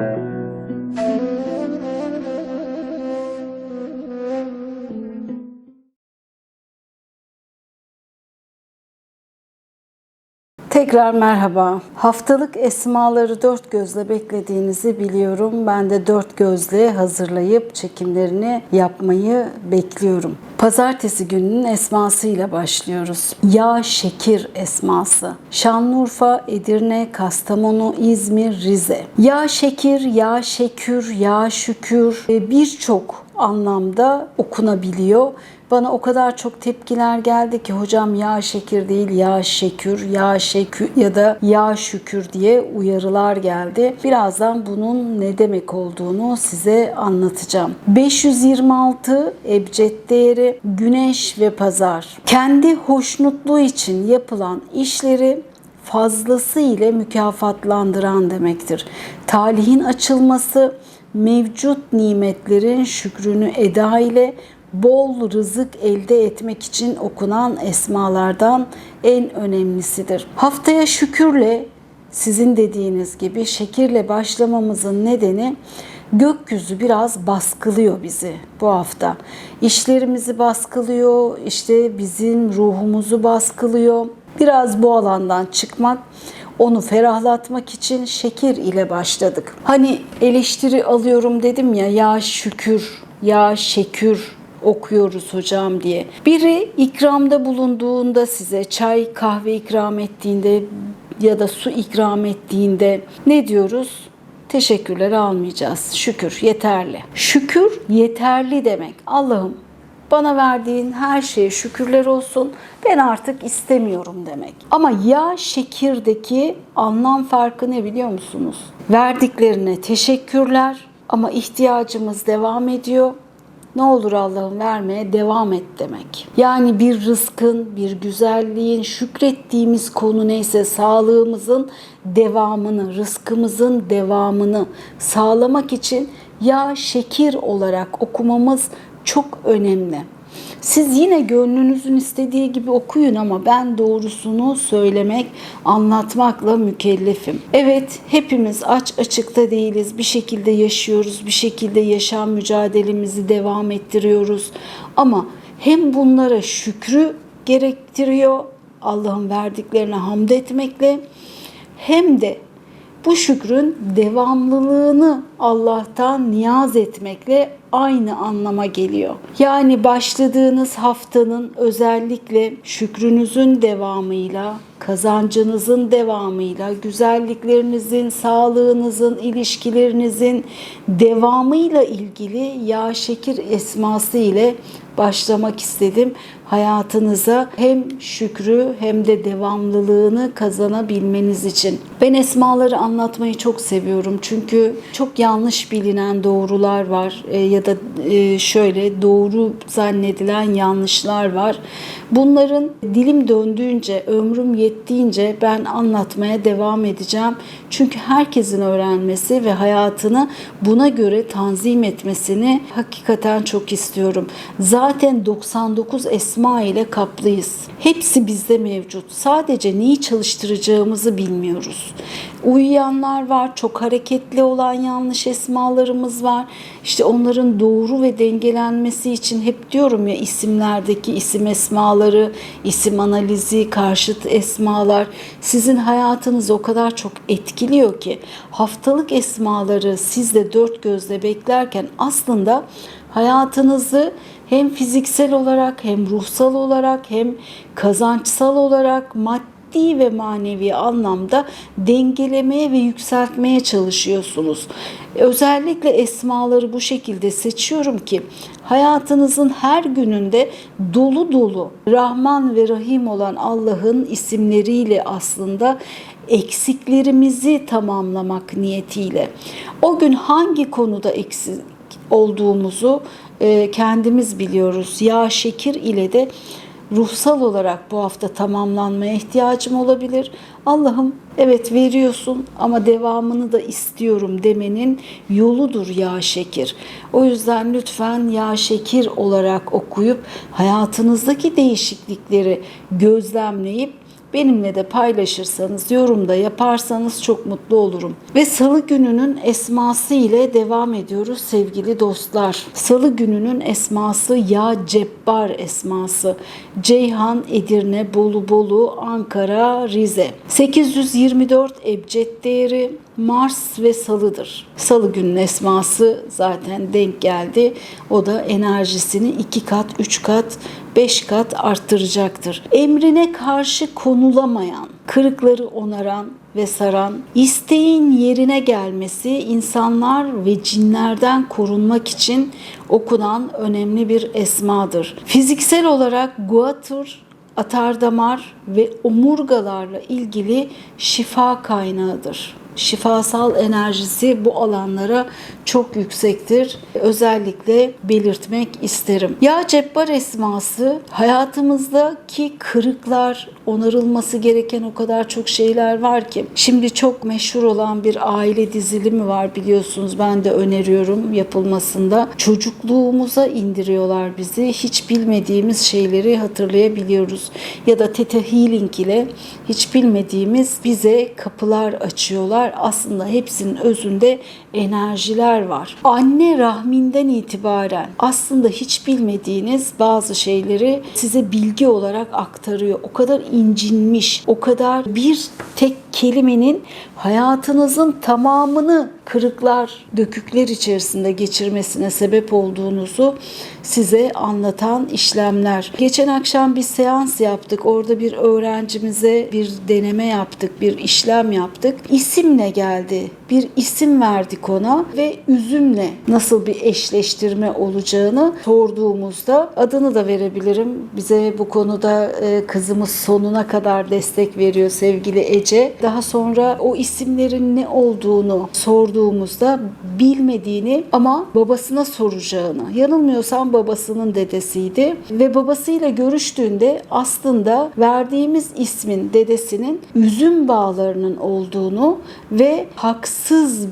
Thank you. Tekrar merhaba. Haftalık esmaları dört gözle beklediğinizi biliyorum. Ben de dört gözle hazırlayıp çekimlerini yapmayı bekliyorum. Pazartesi gününün esmasıyla başlıyoruz. Yağ şekir esması. Şanlıurfa, Edirne, Kastamonu, İzmir, Rize. Yağ şekir, yağ şekür, yağ şükür e, birçok anlamda okunabiliyor. Bana o kadar çok tepkiler geldi ki hocam yağ şekir değil yağ şekür, yağ şekür ya da yağ şükür diye uyarılar geldi. Birazdan bunun ne demek olduğunu size anlatacağım. 526 ebced değeri güneş ve pazar. Kendi hoşnutluğu için yapılan işleri fazlası ile mükafatlandıran demektir. Talihin açılması mevcut nimetlerin şükrünü eda ile bol rızık elde etmek için okunan esmalardan en önemlisidir. Haftaya şükürle sizin dediğiniz gibi şekirle başlamamızın nedeni gökyüzü biraz baskılıyor bizi bu hafta. İşlerimizi baskılıyor, işte bizim ruhumuzu baskılıyor. Biraz bu alandan çıkmak, onu ferahlatmak için şekir ile başladık. Hani eleştiri alıyorum dedim ya, ya şükür, ya şekür okuyoruz hocam diye. Biri ikramda bulunduğunda size çay, kahve ikram ettiğinde ya da su ikram ettiğinde ne diyoruz? Teşekkürler almayacağız. Şükür yeterli. Şükür yeterli demek. Allah'ım bana verdiğin her şeye şükürler olsun. Ben artık istemiyorum demek. Ama ya şekirdeki anlam farkı ne biliyor musunuz? Verdiklerine teşekkürler ama ihtiyacımız devam ediyor. Ne olur Allah'ım vermeye devam et demek. Yani bir rızkın, bir güzelliğin, şükrettiğimiz konu neyse sağlığımızın devamını, rızkımızın devamını sağlamak için ya şekir olarak okumamız çok önemli. Siz yine gönlünüzün istediği gibi okuyun ama ben doğrusunu söylemek, anlatmakla mükellefim. Evet, hepimiz aç açıkta değiliz. Bir şekilde yaşıyoruz, bir şekilde yaşam mücadelemizi devam ettiriyoruz. Ama hem bunlara şükrü gerektiriyor, Allah'ın verdiklerine hamd etmekle hem de bu şükrün devamlılığını Allah'tan niyaz etmekle aynı anlama geliyor. Yani başladığınız haftanın özellikle şükrünüzün devamıyla, kazancınızın devamıyla, güzelliklerinizin, sağlığınızın, ilişkilerinizin devamıyla ilgili yağ şekir esması ile başlamak istedim. Hayatınıza hem şükrü hem de devamlılığını kazanabilmeniz için. Ben esmaları anlatmayı çok seviyorum. Çünkü çok yanlış bilinen doğrular var e, ya da e, şöyle doğru zannedilen yanlışlar var. Bunların dilim döndüğünce, ömrüm yettiğince ben anlatmaya devam edeceğim. Çünkü herkesin öğrenmesi ve hayatını buna göre tanzim etmesini hakikaten çok istiyorum. Zaten 99 esma ile kaplıyız. Hepsi bizde mevcut. Sadece neyi çalıştıracağımızı bilmiyoruz. Uyuyanlar var, çok hareketli olan yanlış esmalarımız var. İşte onların doğru ve dengelenmesi için hep diyorum ya isimlerdeki isim esmaları, isim analizi, karşıt esmalar sizin hayatınızı o kadar çok etkiliyor ki haftalık esmaları sizde dört gözle beklerken aslında hayatınızı hem fiziksel olarak hem ruhsal olarak hem kazançsal olarak maddi ve manevi anlamda dengelemeye ve yükseltmeye çalışıyorsunuz. Özellikle esmaları bu şekilde seçiyorum ki hayatınızın her gününde dolu dolu Rahman ve Rahim olan Allah'ın isimleriyle aslında eksiklerimizi tamamlamak niyetiyle. O gün hangi konuda eksik olduğumuzu e, kendimiz biliyoruz. Yağ şekir ile de ruhsal olarak bu hafta tamamlanmaya ihtiyacım olabilir. Allah'ım evet veriyorsun ama devamını da istiyorum demenin yoludur yağ şekir. O yüzden lütfen yağ şekir olarak okuyup hayatınızdaki değişiklikleri gözlemleyip benimle de paylaşırsanız, yorumda yaparsanız çok mutlu olurum. Ve salı gününün esması ile devam ediyoruz sevgili dostlar. Salı gününün esması Ya Cebbar esması. Ceyhan, Edirne, Bolu Bolu, Ankara, Rize. 824 ebced değeri Mars ve Salı'dır. Salı günün esması zaten denk geldi. O da enerjisini iki kat, üç kat, beş kat arttıracaktır. Emrine karşı konulamayan, kırıkları onaran ve saran, isteğin yerine gelmesi insanlar ve cinlerden korunmak için okunan önemli bir esmadır. Fiziksel olarak guatr, atardamar ve omurgalarla ilgili şifa kaynağıdır şifasal enerjisi bu alanlara çok yüksektir. Özellikle belirtmek isterim. Ya Cebbar esması hayatımızdaki kırıklar, onarılması gereken o kadar çok şeyler var ki. Şimdi çok meşhur olan bir aile dizilimi var biliyorsunuz. Ben de öneriyorum yapılmasında. Çocukluğumuza indiriyorlar bizi. Hiç bilmediğimiz şeyleri hatırlayabiliyoruz. Ya da Theta Healing ile hiç bilmediğimiz bize kapılar açıyorlar. Aslında hepsinin özünde enerjiler var. Anne rahminden itibaren aslında hiç bilmediğiniz bazı şeyleri size bilgi olarak aktarıyor. O kadar incinmiş, o kadar bir tek kelimenin hayatınızın tamamını kırıklar, dökükler içerisinde geçirmesine sebep olduğunuzu size anlatan işlemler. Geçen akşam bir seans yaptık. Orada bir öğrencimize bir deneme yaptık, bir işlem yaptık. İsimle geldi. Bir isim verdik ona ve üzümle nasıl bir eşleştirme olacağını sorduğumuzda adını da verebilirim. Bize bu konuda e, kızımız sonuna kadar destek veriyor sevgili Ece. Daha sonra o isimlerin ne olduğunu sorduğumuzda bilmediğini ama babasına soracağını. Yanılmıyorsam babasının dedesiydi ve babasıyla görüştüğünde aslında verdiğimiz ismin dedesinin üzüm bağlarının olduğunu ve haksız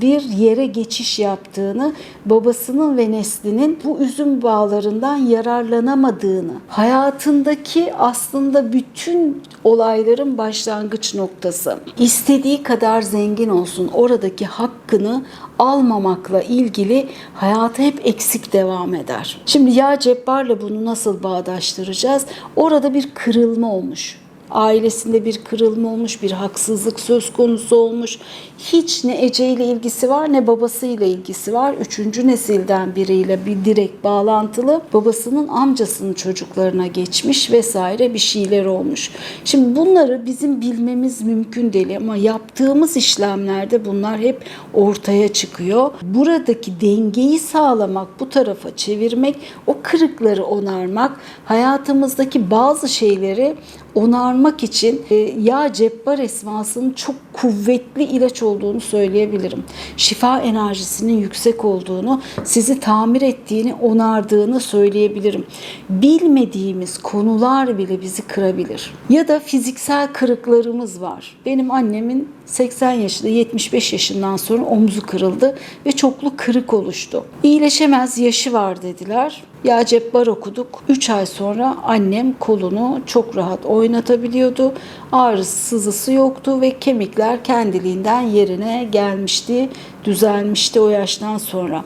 bir yere geçiş yaptığını, babasının ve neslinin bu üzüm bağlarından yararlanamadığını, hayatındaki aslında bütün olayların başlangıç noktası. İstediği kadar zengin olsun, oradaki hakkını almamakla ilgili hayatı hep eksik devam eder. Şimdi ya Cebbar'la bunu nasıl bağdaştıracağız? Orada bir kırılma olmuş ailesinde bir kırılma olmuş, bir haksızlık söz konusu olmuş. Hiç ne Ece ile ilgisi var ne babasıyla ilgisi var. Üçüncü nesilden biriyle bir direkt bağlantılı. Babasının amcasının çocuklarına geçmiş vesaire bir şeyler olmuş. Şimdi bunları bizim bilmemiz mümkün değil ama yaptığımız işlemlerde bunlar hep ortaya çıkıyor. Buradaki dengeyi sağlamak, bu tarafa çevirmek, o kırıkları onarmak, hayatımızdaki bazı şeyleri onarmak için e, ya cebbar esmasının çok kuvvetli ilaç olduğunu söyleyebilirim. Şifa enerjisinin yüksek olduğunu, sizi tamir ettiğini, onardığını söyleyebilirim. Bilmediğimiz konular bile bizi kırabilir. Ya da fiziksel kırıklarımız var. Benim annemin 80 yaşında 75 yaşından sonra omzu kırıldı ve çoklu kırık oluştu. İyileşemez yaşı var dediler. Ya cebbar okuduk. 3 ay sonra annem kolunu çok rahat oynatabiliyordu. Ağrısı, sızısı yoktu ve kemikler kendiliğinden yerine gelmişti, düzelmişti o yaştan sonra.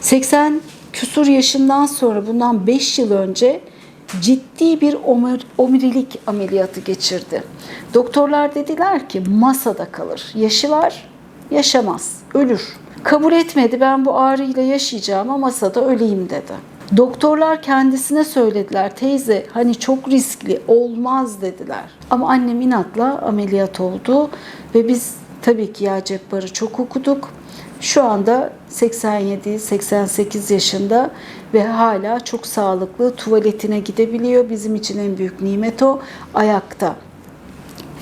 80 küsur yaşından sonra bundan 5 yıl önce ciddi bir omur, omurilik ameliyatı geçirdi. Doktorlar dediler ki masada kalır. Yaşı var, yaşamaz, ölür. Kabul etmedi ben bu ağrıyla yaşayacağım ama masada öleyim dedi. Doktorlar kendisine söylediler teyze hani çok riskli olmaz dediler. Ama annem inatla ameliyat oldu ve biz tabii ki ya Cebbar'ı çok okuduk. Şu anda 87-88 yaşında ve hala çok sağlıklı tuvaletine gidebiliyor. Bizim için en büyük nimet o. Ayakta.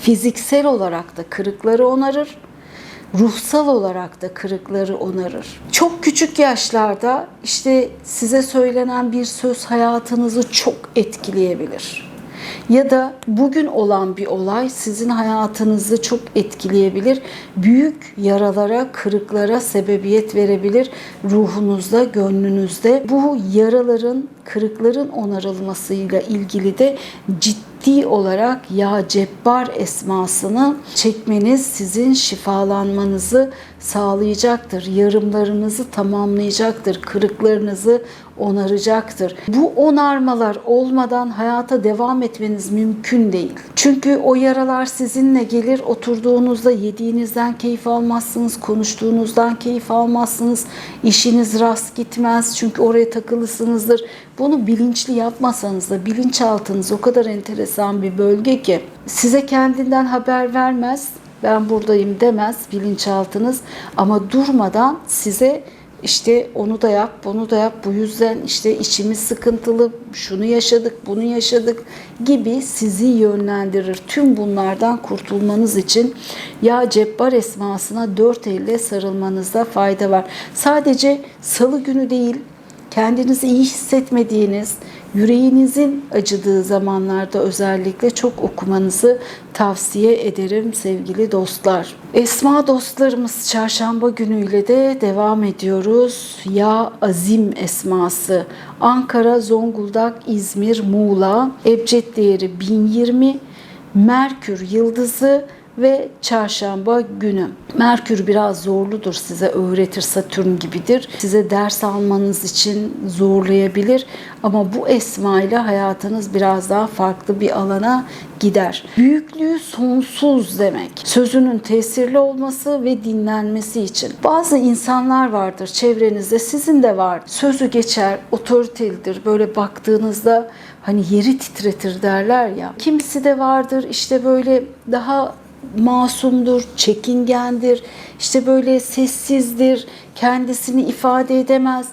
Fiziksel olarak da kırıkları onarır ruhsal olarak da kırıkları onarır. Çok küçük yaşlarda işte size söylenen bir söz hayatınızı çok etkileyebilir. Ya da bugün olan bir olay sizin hayatınızı çok etkileyebilir. Büyük yaralara, kırıklara sebebiyet verebilir ruhunuzda, gönlünüzde. Bu yaraların, kırıkların onarılmasıyla ilgili de ciddi ciddi olarak Ya Cebbar esmasını çekmeniz sizin şifalanmanızı sağlayacaktır. Yarımlarınızı tamamlayacaktır. Kırıklarınızı onaracaktır. Bu onarmalar olmadan hayata devam etmeniz mümkün değil. Çünkü o yaralar sizinle gelir. Oturduğunuzda yediğinizden keyif almazsınız, konuştuğunuzdan keyif almazsınız. İşiniz rast gitmez çünkü oraya takılısınızdır. Bunu bilinçli yapmasanız da bilinçaltınız o kadar enteresan bir bölge ki size kendinden haber vermez. Ben buradayım demez bilinçaltınız ama durmadan size işte onu da yap, bunu da yap. Bu yüzden işte içimiz sıkıntılı, şunu yaşadık, bunu yaşadık gibi sizi yönlendirir. Tüm bunlardan kurtulmanız için ya Cebbar esmasına dört elle sarılmanızda fayda var. Sadece salı günü değil, kendinizi iyi hissetmediğiniz, yüreğinizin acıdığı zamanlarda özellikle çok okumanızı tavsiye ederim sevgili dostlar. Esma dostlarımız çarşamba günüyle de devam ediyoruz. Ya Azim esması. Ankara, Zonguldak, İzmir, Muğla. Ebced değeri 1020. Merkür yıldızı ve çarşamba günü. Merkür biraz zorludur size öğretir Satürn gibidir. Size ders almanız için zorlayabilir ama bu esma ile hayatınız biraz daha farklı bir alana gider. Büyüklüğü sonsuz demek. Sözünün tesirli olması ve dinlenmesi için. Bazı insanlar vardır çevrenizde sizin de var. Sözü geçer, otoritelidir. Böyle baktığınızda hani yeri titretir derler ya. Kimisi de vardır işte böyle daha masumdur, çekingendir, işte böyle sessizdir, kendisini ifade edemez.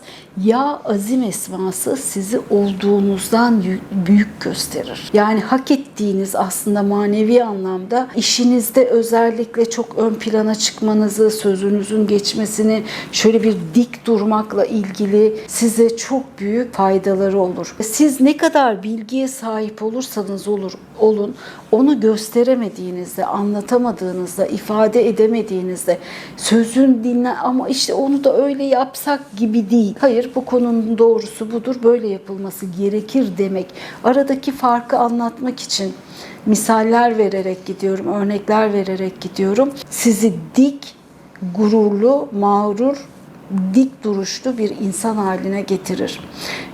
Ya azim esması sizi olduğunuzdan büyük gösterir. Yani hak ettiğiniz aslında manevi anlamda işinizde özellikle çok ön plana çıkmanızı, sözünüzün geçmesini, şöyle bir dik durmakla ilgili size çok büyük faydaları olur. Siz ne kadar bilgiye sahip olursanız olur, olun, onu gösteremediğinizde, anlatamadığınızda, ifade edemediğinizde, sözün dinle ama işte onu da öyle yapsak gibi değil. Hayır bu konunun doğrusu budur, böyle yapılması gerekir demek. Aradaki farkı anlatmak için misaller vererek gidiyorum, örnekler vererek gidiyorum. Sizi dik, gururlu, mağrur, dik duruşlu bir insan haline getirir.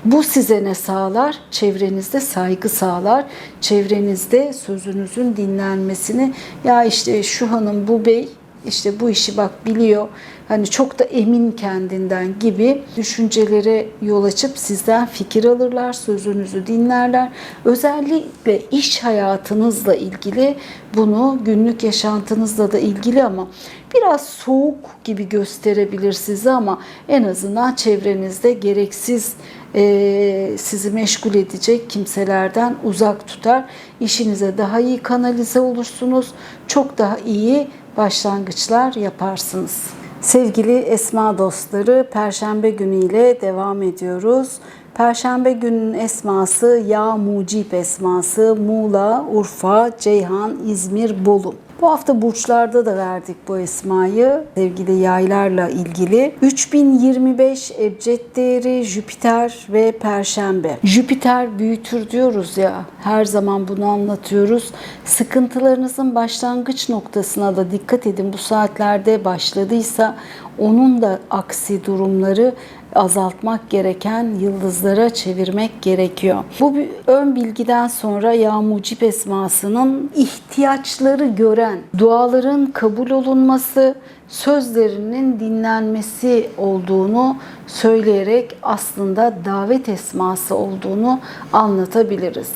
Bu size ne sağlar? Çevrenizde saygı sağlar. Çevrenizde sözünüzün dinlenmesini ya işte şu hanım bu bey işte bu işi bak biliyor. Hani çok da emin kendinden gibi düşüncelere yol açıp sizden fikir alırlar, sözünüzü dinlerler. Özellikle iş hayatınızla ilgili bunu günlük yaşantınızla da ilgili ama biraz soğuk gibi gösterebilir sizi ama en azından çevrenizde gereksiz e, sizi meşgul edecek kimselerden uzak tutar. İşinize daha iyi kanalize olursunuz. Çok daha iyi başlangıçlar yaparsınız. Sevgili Esma dostları, Perşembe günüyle devam ediyoruz. Perşembe gününün esması Ya Mucip esması Muğla, Urfa, Ceyhan, İzmir, Bolu. Bu hafta burçlarda da verdik bu esmayı sevgili yaylarla ilgili. 3025 ebced değeri Jüpiter ve Perşembe. Jüpiter büyütür diyoruz ya her zaman bunu anlatıyoruz. Sıkıntılarınızın başlangıç noktasına da dikkat edin bu saatlerde başladıysa onun da aksi durumları azaltmak gereken yıldızlara çevirmek gerekiyor. Bu ön bilgiden sonra Ya Mucip esmasının ihtiyaçları gören, duaların kabul olunması, sözlerinin dinlenmesi olduğunu söyleyerek aslında davet esması olduğunu anlatabiliriz.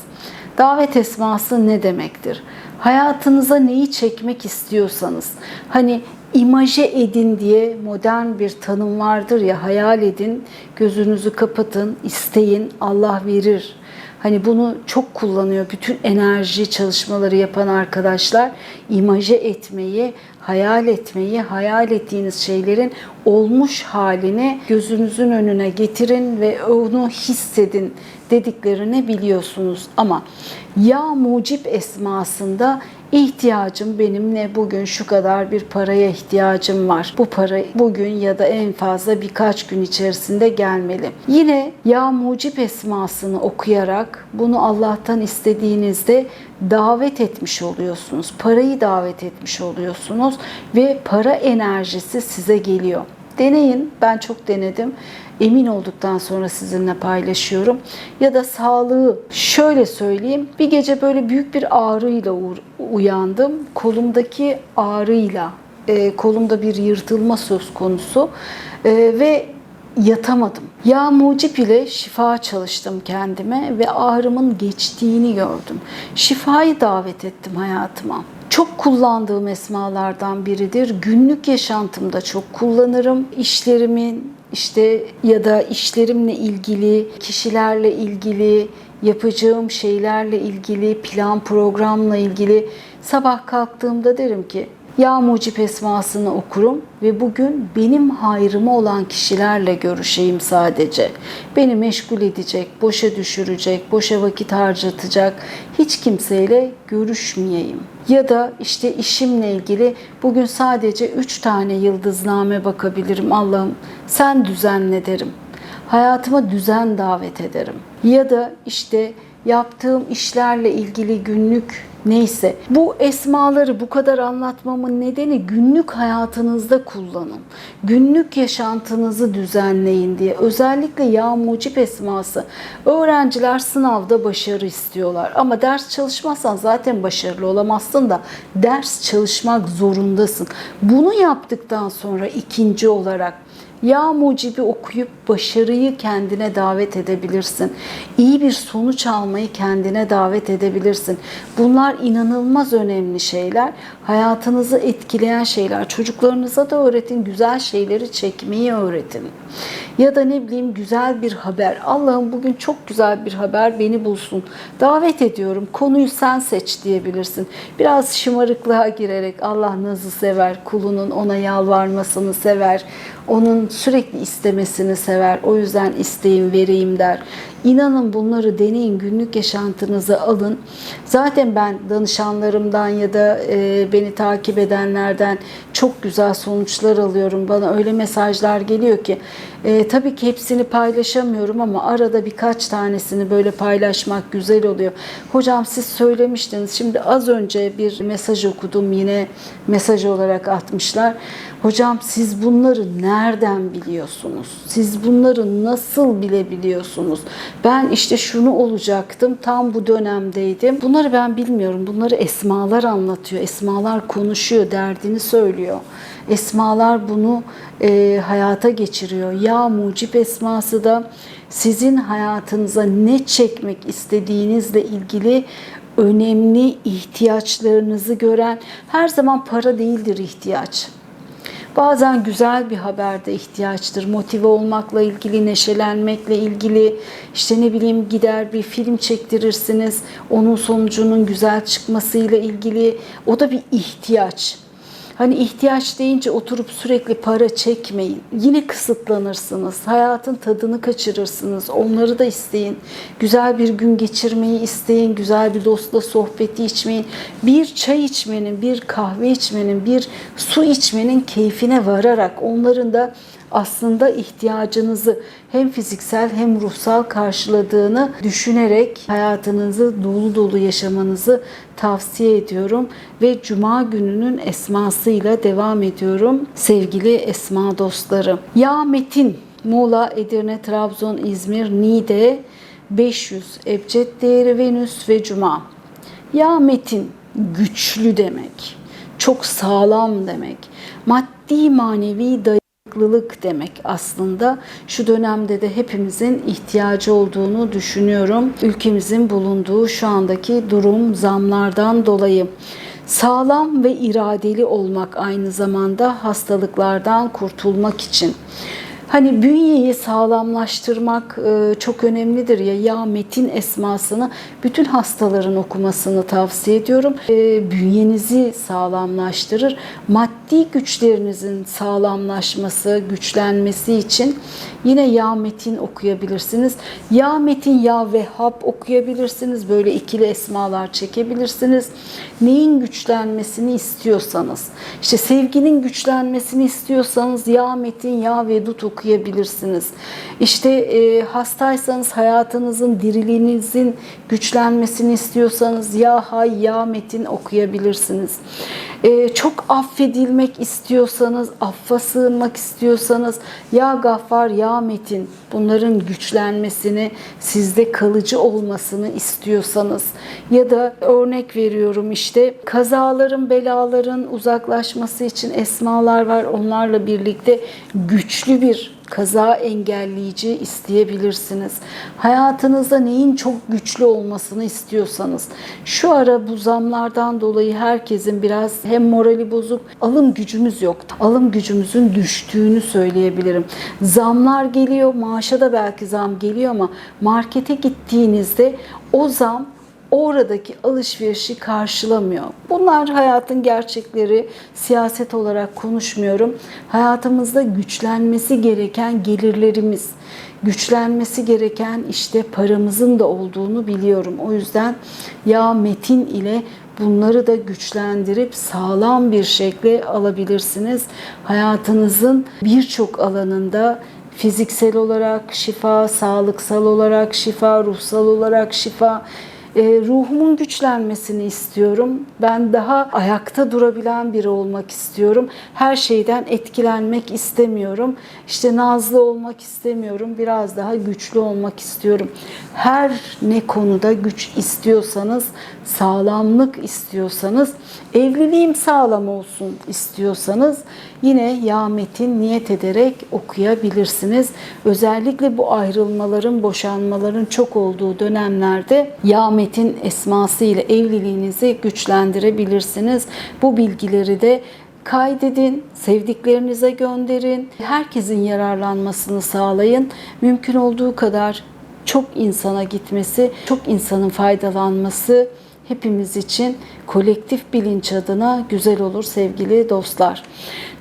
Davet esması ne demektir? Hayatınıza neyi çekmek istiyorsanız, hani imaje edin diye modern bir tanım vardır ya hayal edin, gözünüzü kapatın, isteyin, Allah verir. Hani bunu çok kullanıyor bütün enerji çalışmaları yapan arkadaşlar. imaje etmeyi, hayal etmeyi, hayal ettiğiniz şeylerin olmuş halini gözünüzün önüne getirin ve onu hissedin dediklerini biliyorsunuz. Ama ya mucip esmasında İhtiyacım benim ne? Bugün şu kadar bir paraya ihtiyacım var. Bu para bugün ya da en fazla birkaç gün içerisinde gelmeli. Yine Ya Mucip esmasını okuyarak bunu Allah'tan istediğinizde davet etmiş oluyorsunuz. Parayı davet etmiş oluyorsunuz ve para enerjisi size geliyor. Deneyin. Ben çok denedim. Emin olduktan sonra sizinle paylaşıyorum. Ya da sağlığı şöyle söyleyeyim. Bir gece böyle büyük bir ağrıyla uyandım. Kolumdaki ağrıyla, e, kolumda bir yırtılma söz konusu e, ve yatamadım. Yağ mucip ile şifa çalıştım kendime ve ağrımın geçtiğini gördüm. Şifayı davet ettim hayatıma çok kullandığım esmalardan biridir. Günlük yaşantımda çok kullanırım. İşlerimin işte ya da işlerimle ilgili, kişilerle ilgili, yapacağım şeylerle ilgili, plan programla ilgili sabah kalktığımda derim ki ya mucip esmasını okurum ve bugün benim hayrıma olan kişilerle görüşeyim sadece. Beni meşgul edecek, boşa düşürecek, boşa vakit harcatacak hiç kimseyle görüşmeyeyim. Ya da işte işimle ilgili bugün sadece üç tane yıldızname bakabilirim Allah'ım sen düzenle derim. Hayatıma düzen davet ederim. Ya da işte yaptığım işlerle ilgili günlük neyse. Bu esmaları bu kadar anlatmamın nedeni günlük hayatınızda kullanın. Günlük yaşantınızı düzenleyin diye. Özellikle ya mucip esması. Öğrenciler sınavda başarı istiyorlar ama ders çalışmazsan zaten başarılı olamazsın da ders çalışmak zorundasın. Bunu yaptıktan sonra ikinci olarak ya mucibi okuyup başarıyı kendine davet edebilirsin. İyi bir sonuç almayı kendine davet edebilirsin. Bunlar inanılmaz önemli şeyler. Hayatınızı etkileyen şeyler. Çocuklarınıza da öğretin. Güzel şeyleri çekmeyi öğretin. Ya da ne bileyim güzel bir haber. Allah'ım bugün çok güzel bir haber beni bulsun. Davet ediyorum. Konuyu sen seç diyebilirsin. Biraz şımarıklığa girerek Allah nazı sever. Kulunun ona yalvarmasını sever. Onun sürekli istemesini sever. O yüzden isteyin vereyim der. İnanın bunları deneyin, günlük yaşantınıza alın. Zaten ben danışanlarımdan ya da e, beni takip edenlerden çok güzel sonuçlar alıyorum. Bana öyle mesajlar geliyor ki e, tabii ki hepsini paylaşamıyorum ama arada birkaç tanesini böyle paylaşmak güzel oluyor. Hocam siz söylemiştiniz. Şimdi az önce bir mesaj okudum yine mesaj olarak atmışlar. Hocam siz bunları nereden biliyorsunuz? Siz bunları nasıl bilebiliyorsunuz? Ben işte şunu olacaktım, tam bu dönemdeydim. Bunları ben bilmiyorum. Bunları esmalar anlatıyor. Esmalar konuşuyor, derdini söylüyor. Esmalar bunu e, hayata geçiriyor. Ya mucip esması da sizin hayatınıza ne çekmek istediğinizle ilgili önemli ihtiyaçlarınızı gören her zaman para değildir ihtiyaç. Bazen güzel bir haberde ihtiyaçtır. Motive olmakla ilgili, neşelenmekle ilgili, işte ne bileyim gider bir film çektirirsiniz. Onun sonucunun güzel çıkmasıyla ilgili. O da bir ihtiyaç. Hani ihtiyaç deyince oturup sürekli para çekmeyin. Yine kısıtlanırsınız. Hayatın tadını kaçırırsınız. Onları da isteyin. Güzel bir gün geçirmeyi isteyin. Güzel bir dostla sohbeti içmeyin. Bir çay içmenin, bir kahve içmenin, bir su içmenin keyfine vararak onların da aslında ihtiyacınızı hem fiziksel hem ruhsal karşıladığını düşünerek hayatınızı dolu dolu yaşamanızı tavsiye ediyorum ve cuma gününün esmasıyla devam ediyorum sevgili esma dostlarım. Ya Metin Muğla, Edirne, Trabzon, İzmir, Niğde 500 ebced değeri Venüs ve Cuma. Ya Metin güçlü demek. Çok sağlam demek. Maddi manevi dayanıklılık dayanıklılık demek aslında. Şu dönemde de hepimizin ihtiyacı olduğunu düşünüyorum. Ülkemizin bulunduğu şu andaki durum zamlardan dolayı. Sağlam ve iradeli olmak aynı zamanda hastalıklardan kurtulmak için. Hani bünyeyi sağlamlaştırmak e, çok önemlidir ya. Ya Metin esmasını bütün hastaların okumasını tavsiye ediyorum. E, bünyenizi sağlamlaştırır. Maddi güçlerinizin sağlamlaşması, güçlenmesi için yine Ya Metin okuyabilirsiniz. Ya Metin, Ya Vehhab okuyabilirsiniz. Böyle ikili esmalar çekebilirsiniz. Neyin güçlenmesini istiyorsanız. işte sevginin güçlenmesini istiyorsanız Ya Metin, Ya Vedut okuyabilirsiniz. İşte e, hastaysanız hayatınızın, diriliğinizin güçlenmesini istiyorsanız Ya Hay, Ya Metin okuyabilirsiniz. E, çok affedilmek istiyorsanız, affa sığınmak istiyorsanız Ya Gaffar, Ya Metin bunların güçlenmesini, sizde kalıcı olmasını istiyorsanız ya da örnek veriyorum işte kazaların, belaların uzaklaşması için esmalar var. Onlarla birlikte güçlü bir kaza engelleyici isteyebilirsiniz. Hayatınızda neyin çok güçlü olmasını istiyorsanız. Şu ara bu zamlardan dolayı herkesin biraz hem morali bozuk, alım gücümüz yok. Alım gücümüzün düştüğünü söyleyebilirim. Zamlar geliyor, maaşa da belki zam geliyor ama markete gittiğinizde o zam oradaki alışverişi karşılamıyor. Bunlar hayatın gerçekleri. Siyaset olarak konuşmuyorum. Hayatımızda güçlenmesi gereken gelirlerimiz, güçlenmesi gereken işte paramızın da olduğunu biliyorum. O yüzden ya metin ile bunları da güçlendirip sağlam bir şekilde alabilirsiniz. Hayatınızın birçok alanında fiziksel olarak şifa, sağlıksal olarak şifa, ruhsal olarak şifa, e, ruhumun güçlenmesini istiyorum. Ben daha ayakta durabilen biri olmak istiyorum. Her şeyden etkilenmek istemiyorum. İşte nazlı olmak istemiyorum. Biraz daha güçlü olmak istiyorum. Her ne konuda güç istiyorsanız, sağlamlık istiyorsanız, evliliğim sağlam olsun istiyorsanız yine ya metin niyet ederek okuyabilirsiniz. Özellikle bu ayrılmaların, boşanmaların çok olduğu dönemlerde ya metin esması ile evliliğinizi güçlendirebilirsiniz. Bu bilgileri de kaydedin, sevdiklerinize gönderin. Herkesin yararlanmasını sağlayın. Mümkün olduğu kadar çok insana gitmesi, çok insanın faydalanması hepimiz için kolektif bilinç adına güzel olur sevgili dostlar.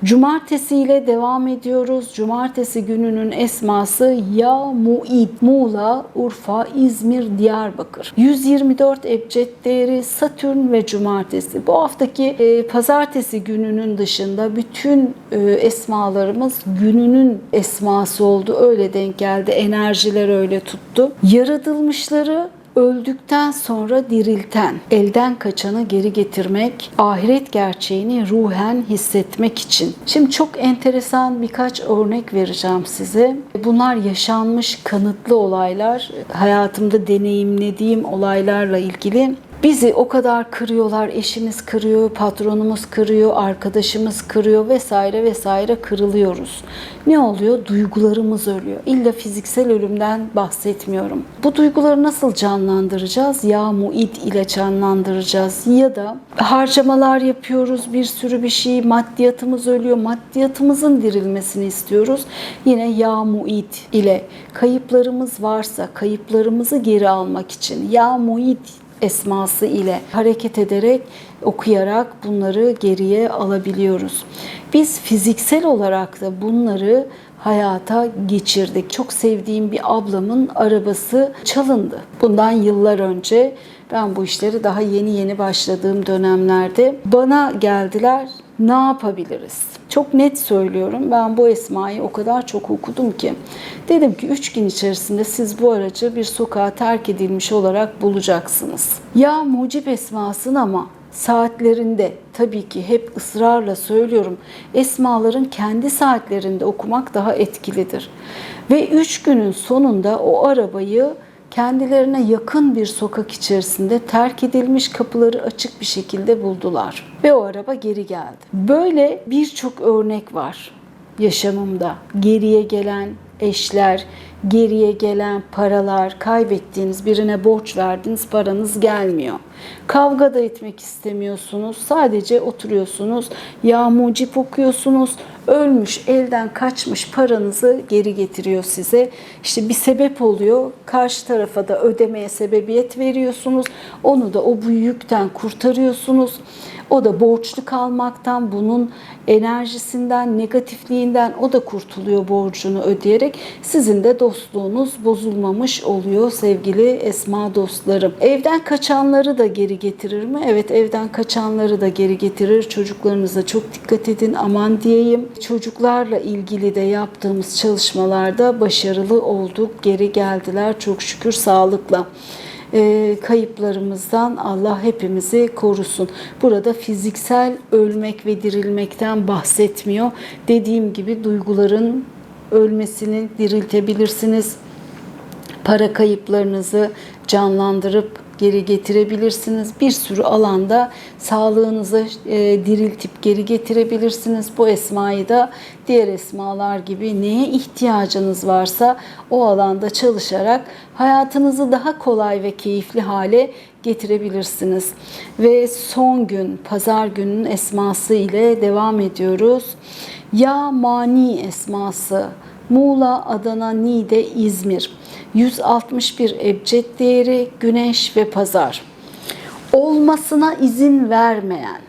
Cumartesi ile devam ediyoruz. Cumartesi gününün esması Ya Muid, Muğla, Urfa, İzmir, Diyarbakır. 124 ebced değeri Satürn ve Cumartesi. Bu haftaki e, pazartesi gününün dışında bütün e, esmalarımız gününün esması oldu. Öyle denk geldi. Enerjiler öyle tuttu. Yaratılmışları öldükten sonra dirilten, elden kaçanı geri getirmek, ahiret gerçeğini ruhen hissetmek için. Şimdi çok enteresan birkaç örnek vereceğim size. Bunlar yaşanmış kanıtlı olaylar, hayatımda deneyimlediğim olaylarla ilgili. Bizi o kadar kırıyorlar, eşimiz kırıyor, patronumuz kırıyor, arkadaşımız kırıyor vesaire vesaire kırılıyoruz. Ne oluyor? Duygularımız ölüyor. İlla fiziksel ölümden bahsetmiyorum. Bu duyguları nasıl canlandıracağız? Ya muid ile canlandıracağız ya da harcamalar yapıyoruz, bir sürü bir şey, maddiyatımız ölüyor, maddiyatımızın dirilmesini istiyoruz. Yine ya muid ile kayıplarımız varsa kayıplarımızı geri almak için ya muid esması ile hareket ederek okuyarak bunları geriye alabiliyoruz. Biz fiziksel olarak da bunları hayata geçirdik. Çok sevdiğim bir ablamın arabası çalındı. Bundan yıllar önce ben bu işleri daha yeni yeni başladığım dönemlerde bana geldiler. Ne yapabiliriz? Çok net söylüyorum. Ben bu esmayı o kadar çok okudum ki. Dedim ki 3 gün içerisinde siz bu aracı bir sokağa terk edilmiş olarak bulacaksınız. Ya mucip esmasın ama saatlerinde tabii ki hep ısrarla söylüyorum. Esmaların kendi saatlerinde okumak daha etkilidir. Ve 3 günün sonunda o arabayı kendilerine yakın bir sokak içerisinde terk edilmiş kapıları açık bir şekilde buldular ve o araba geri geldi. Böyle birçok örnek var yaşamımda. Geriye gelen eşler, geriye gelen paralar, kaybettiğiniz birine borç verdiniz, paranız gelmiyor. Kavga da etmek istemiyorsunuz. Sadece oturuyorsunuz. Ya mucip okuyorsunuz. Ölmüş, elden kaçmış paranızı geri getiriyor size. İşte bir sebep oluyor. Karşı tarafa da ödemeye sebebiyet veriyorsunuz. Onu da o bu yükten kurtarıyorsunuz. O da borçlu kalmaktan, bunun enerjisinden, negatifliğinden o da kurtuluyor borcunu ödeyerek. Sizin de dostluğunuz bozulmamış oluyor sevgili Esma dostlarım. Evden kaçanları da geri getirir mi? Evet evden kaçanları da geri getirir. Çocuklarınıza çok dikkat edin aman diyeyim. Çocuklarla ilgili de yaptığımız çalışmalarda başarılı olduk. Geri geldiler çok şükür sağlıkla e, kayıplarımızdan Allah hepimizi korusun. Burada fiziksel ölmek ve dirilmekten bahsetmiyor. Dediğim gibi duyguların ölmesini diriltebilirsiniz. Para kayıplarınızı canlandırıp geri getirebilirsiniz. Bir sürü alanda sağlığınızı e, diriltip geri getirebilirsiniz. Bu esmayı da diğer esmalar gibi neye ihtiyacınız varsa o alanda çalışarak hayatınızı daha kolay ve keyifli hale getirebilirsiniz. Ve son gün pazar günün esması ile devam ediyoruz. Ya mani esması Muğla, Adana, Niğde, İzmir. 161 ebced değeri güneş ve pazar. Olmasına izin vermeyen,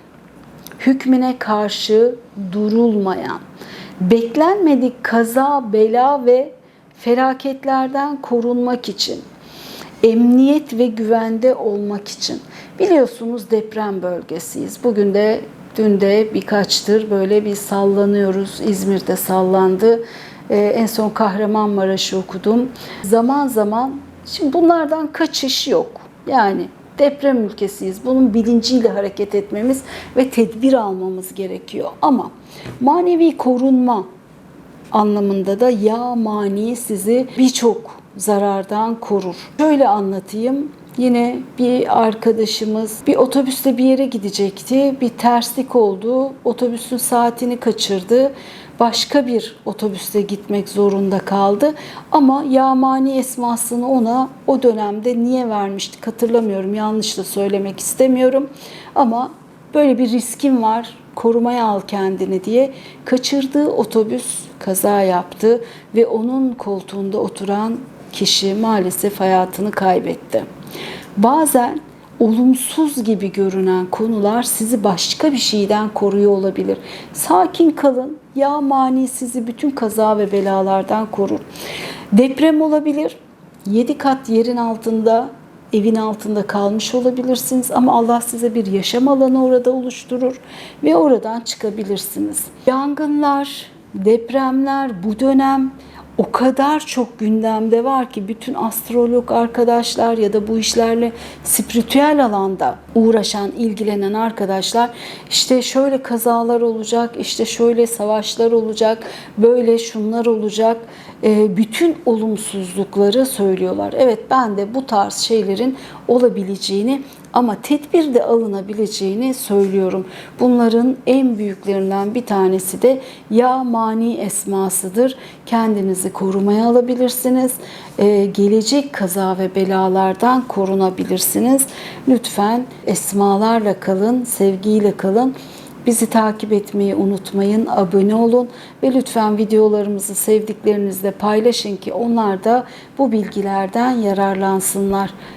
hükmüne karşı durulmayan, beklenmedik kaza, bela ve felaketlerden korunmak için, emniyet ve güvende olmak için. Biliyorsunuz deprem bölgesiyiz. Bugün de dün de birkaçtır böyle bir sallanıyoruz. İzmir'de sallandı. Ee, en son Kahramanmaraş'ı okudum. Zaman zaman şimdi bunlardan kaçış yok. Yani deprem ülkesiyiz. Bunun bilinciyle hareket etmemiz ve tedbir almamız gerekiyor. Ama manevi korunma anlamında da ya mani sizi birçok zarardan korur. Şöyle anlatayım. Yine bir arkadaşımız bir otobüste bir yere gidecekti. Bir terslik oldu. Otobüsün saatini kaçırdı. Başka bir otobüste gitmek zorunda kaldı. Ama Yamani esmasını ona o dönemde niye vermiştik hatırlamıyorum. Yanlış da söylemek istemiyorum. Ama böyle bir riskin var korumaya al kendini diye kaçırdığı otobüs kaza yaptı ve onun koltuğunda oturan kişi maalesef hayatını kaybetti. Bazen olumsuz gibi görünen konular sizi başka bir şeyden koruyor olabilir. Sakin kalın. Ya mani sizi bütün kaza ve belalardan korur. Deprem olabilir. 7 kat yerin altında evin altında kalmış olabilirsiniz ama Allah size bir yaşam alanı orada oluşturur ve oradan çıkabilirsiniz. Yangınlar, depremler bu dönem o kadar çok gündemde var ki bütün astrolog arkadaşlar ya da bu işlerle spiritüel alanda uğraşan, ilgilenen arkadaşlar işte şöyle kazalar olacak, işte şöyle savaşlar olacak, böyle şunlar olacak. E, bütün olumsuzlukları söylüyorlar. Evet ben de bu tarz şeylerin olabileceğini ama tedbir de alınabileceğini söylüyorum. Bunların en büyüklerinden bir tanesi de ya mani esmasıdır. Kendinizi korumaya alabilirsiniz. Ee, gelecek kaza ve belalardan korunabilirsiniz. Lütfen esmalarla kalın, sevgiyle kalın. Bizi takip etmeyi unutmayın, abone olun ve lütfen videolarımızı sevdiklerinizle paylaşın ki onlar da bu bilgilerden yararlansınlar.